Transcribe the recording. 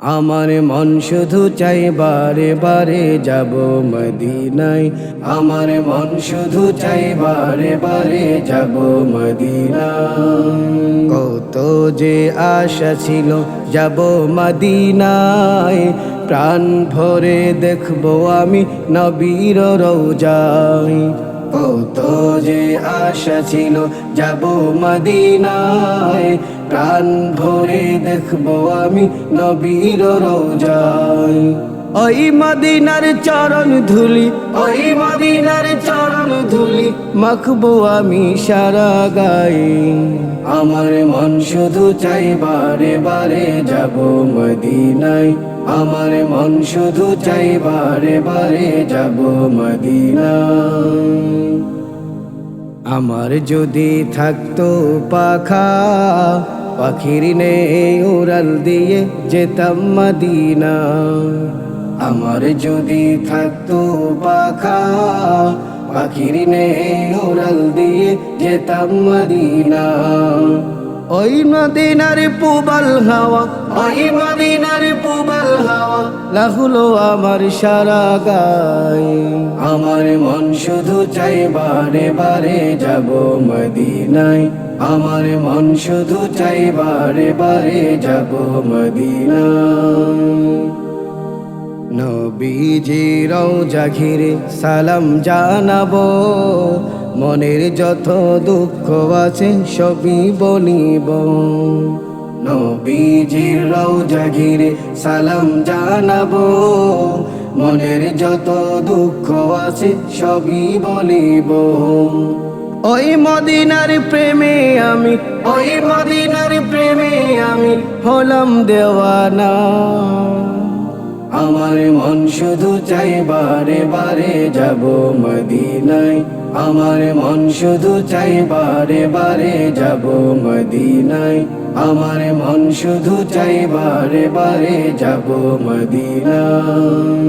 আমার মন শুধু চাই বারে বারে যাব মদিনায়। আমার মন শুধু চাই বারে বারে যাব মদিনায়। কত যে আশা ছিল যাব মদিনায়, প্রাণ ভরে দেখব আমি নবীর রৌজায় কত যে আশা ছিল যাব মদিনায় প্রাণ ভরে দেখব আমি নবীর রোজায়। ওই মদিনার চরণ ধুলি, ওই মদিনার চরণ ধুলি, মাখবো আমি সারা গাই আমার মন শুধু চাই বারে বারে যাব মদিনায়। আমার মন শুধু চাই বারে বারে যাব মদিনায়। আমার যদি থাকতো পাখা পাখির নেই উড়াল দিয়ে যেতাম মাদিনা। আমার যদি থাকতো পাখা, পাখির নেই উড়াল দিয়ে যেতাম মাদিনা। ওই মদিনার পুবাল হাওয়া, ওই মদিনার পুবাল লাহুলো আমার সারা গায়। আমার মন শুধু চাই বারে বারে যাব মদিনায়। আমার মন শুধু চাই বারে বারে যাব মদিনায়। নবীজি রওজা ঘিরে সালাম জানাব। মনের যত দুঃখ আছে সবই বলিব। নবীজির রওজা ঘিরে সালাম জানাব। মনের যত দুঃখ আছে সবই বলিব। ওই মদিনার প্রেমে আমি, ওই মদিনার প্রেমে আমি হলাম দেওয়ানা। আমার মন শুধু চাই বারে বারে যাব মদিনায়। আমার মন শুধু চাই বারে বারে যাব মদিনায়। আমার মন শুধু চাই বারে বারে যাব মদিনায়।